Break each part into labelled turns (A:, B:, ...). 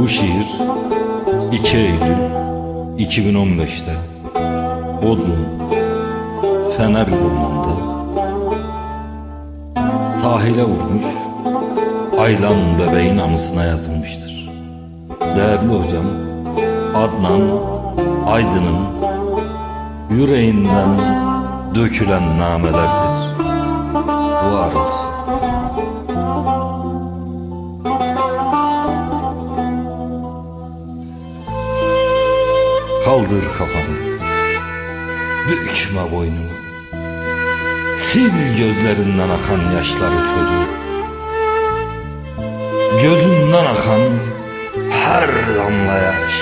A: Bu şiir 2 Eylül 2015'te Bodrum Fener Yolu'nda tahile vurmuş Aylan bebeğin anısına yazılmıştır. Değerli hocam Adnan Aydın'ın yüreğinden dökülen namelerdir. Var olsun. Kaldır kafanı. Bükme boynunu Sil gözlerinden akan yaşları çocuk Gözünden akan her damla yaş.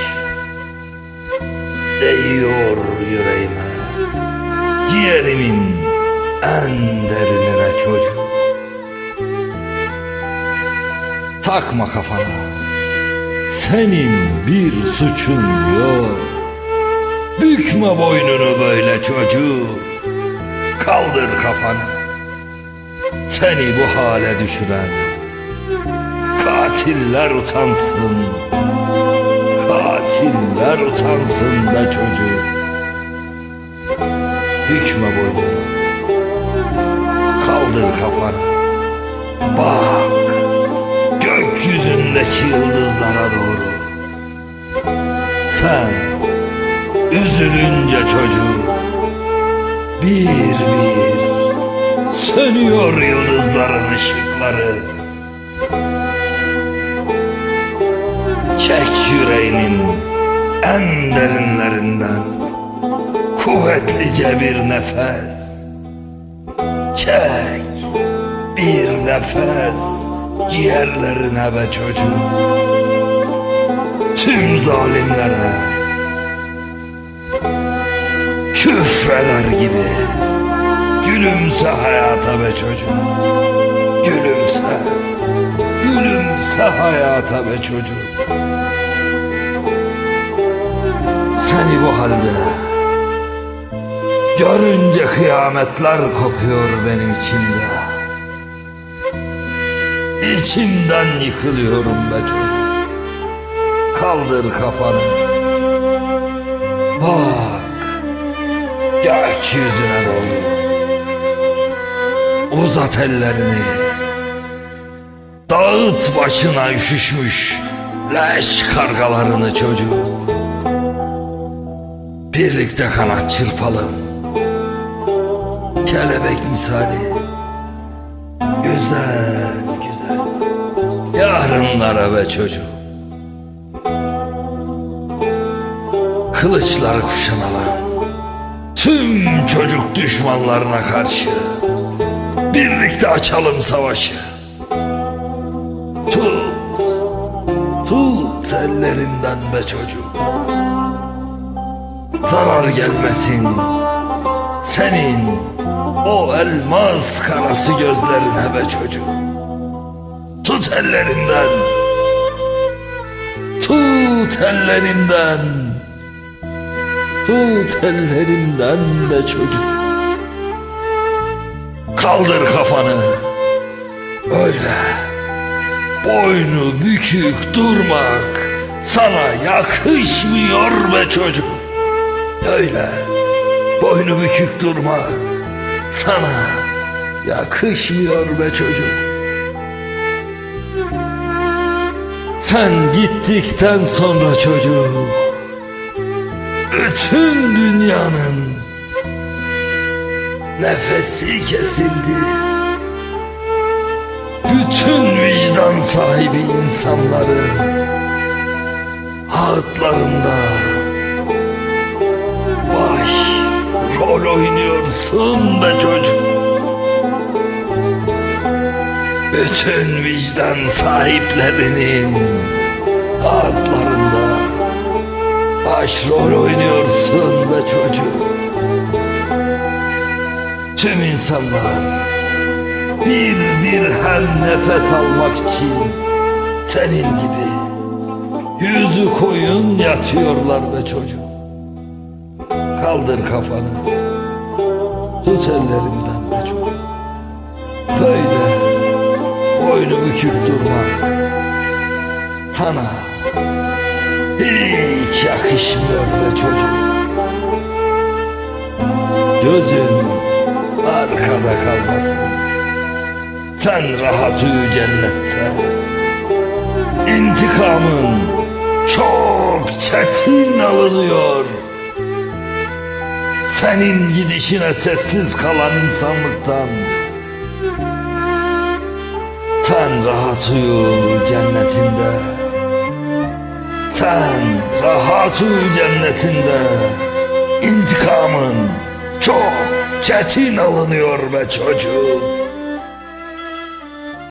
A: Değiyor yüreğime. Ciğerimin en derinine çocuk. Takma kafana. Senin bir suçun yok Bükme boynunu böyle çocuk Kaldır kafanı. Seni bu hale düşüren Katiller utansın. Katiller utansın be çocuk Bükme boynunu. Kaldır kafanı. Bak Gökyüzündeki yıldızlara doğru. Sen Üzülünce çocuk bir bir sönüyor yıldızların ışıkları? Çek yüreğinin en derinlerinden kuvvetlice bir nefes. Çek bir nefes ciğerlerine be çocuk Tüm zalimlere küfreder gibi. Gülümse hayata be çocuğum. Gülümse. Gülümse hayata be çocuğum. Seni bu halde Görünce kıyametler kopuyor benim içimde. İçimden yıkılıyorum be çocuk Kaldır kafanı Bak Gökyüzüne doğru. Uzat ellerini. Dağıt başına üşüşmüş Leş kargalarını çocuk. Birlikte kanat çırpalım. Kelebek misali. Güzel güzel. Yarınlara be çocuk. Kılıçları kuşanalım Tüm çocuk düşmanlarına karşı Birlikte açalım savaşı. Tut Tut ellerinden be çocuk. Zarar gelmesin Senin O elmas karası gözlerine be çocuk. Tut ellerinden Tut ellerinden Tut ellerimden be çocuk. Kaldır kafanı. Öyle. Boynu bükük durmak Sana yakışmıyor be çocuk. Öyle. Boynu bükük durmak Sana yakışmıyor be çocuk. Sen gittikten sonra çocuk bütün dünyanın nefesi kesildi. Bütün vicdan sahibi insanların ağıtlarında baş rol oynuyorsun be çocuk. Bütün vicdan sahiplerinin ağıtlarında başrol oynuyorsun be çocuk. Tüm insanlar bir dirhem nefes almak için senin gibi yüzü koyun yatıyorlar be çocuk. Kaldır kafanı, tut ellerinden be çocuk. Böyle boynu bükük durma. Sana Hiç yakışmıyor be çocuk. Gözün arkada kalmasın. Sen rahat uyu cennette. İntikamın çok çetin alınıyor. Senin gidişine sessiz kalan insanlıktan. Sen rahat uyu cennetinde. Sen rahat uyu cennetinde. İntikamın çok çetin alınıyor be çocuk.